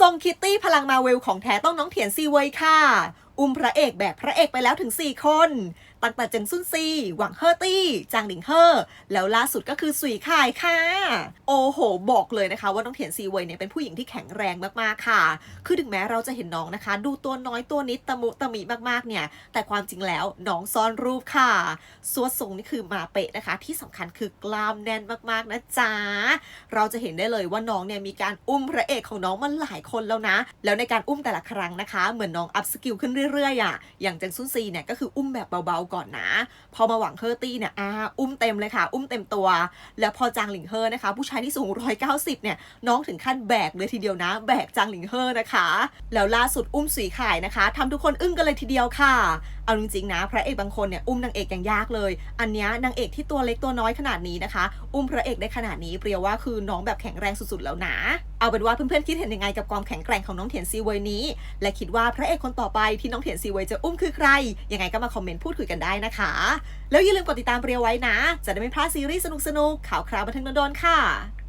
ทรงคิตตี้พลังมาเวลของแท้ต้องน้องเถียนซีเวยค่ะ อุ้มพระเอกแบบพระเอกไปแล้วถึง 4 คน ตั้งแต่เจิงซุนซี หวังเฮอร์ตี้จางหลิงเฮอร์แล้วล่าสุดก็คือสุยข่ายค่ะ โอ้โห บอกเลยนะคะ ว่าน้องเถียนซีเวยเนี่ยเป็นผู้หญิงที่แข็งแรงมากๆค่ะ คือถึงแม้เราจะเห็นน้องนะคะ ดูตัวน้อยตัวนิดตะมุตะมิมากๆเนี่ย แต่ความจริงแล้วน้องซ่อนรูปค่ะสวดทรงนี่คือมาเป๊ะนะคะ ที่สำคัญคือกล้ามแน่นมากๆนะจ๊ะเราจะเห็นได้เลยว่าน้องเนี่ยมีการอุ้มพระเอกของน้องมาหลายคนแล้วนะ แล้วในการอุ้มแต่ละครั้งนะคะ เหมือนน้องอัพสกิลขึ้นเรื่อยๆอะอย่างจังซุนซีเนี่ยก็คืออุ้มแบบเบาๆก่อนนะ พอมาหวังเฮอร์ตี้เนี่ยอ่าอุ้มเต็มเลยค่ะ อุ้มเต็มตัว แล้วพอจางหลิงเฮอร์นะคะ ผู้ชายที่สูง 190 เนี่ย น้องถึงขั้นแบกเลยทีเดียวนะ แบกจางหลิงเฮอร์นะคะ แล้วล่าสุดอุ้มสีข่ายนะคะทำทุกคนอึ้งกันเลยทีเดียวค่ะเอาจริงๆนะพระเอกบางคนเนี่ยอุ้มนางเอกยังยากเลย อันนี้นางเอกที่ตัวเล็กตัวน้อยขนาดนี้นะคะ อุ้มพระเอกได้ขนาดนี้เปรียวว่าคือน้องแบบแข็งแรงสุดๆแล้วนะเอาเป็นว่าเพื่อนๆคิดเห็นยังไงกับความแข็งแกร่งของน้องเถียนซีเวยนี้ และคิดว่าพระเอกคนต่อไปที่น้องเถียนซีเวยจะอุ้มคือใคร ยังไงก็มาคอมเมนต์พูดคุยกันได้นะคะ แล้วอย่าลืมกดติดตามเปรียวไว้นะ จะได้ไม่พลาดซีรีส์สนุกๆข่าวคราวบันเทิงโดนๆค่ะ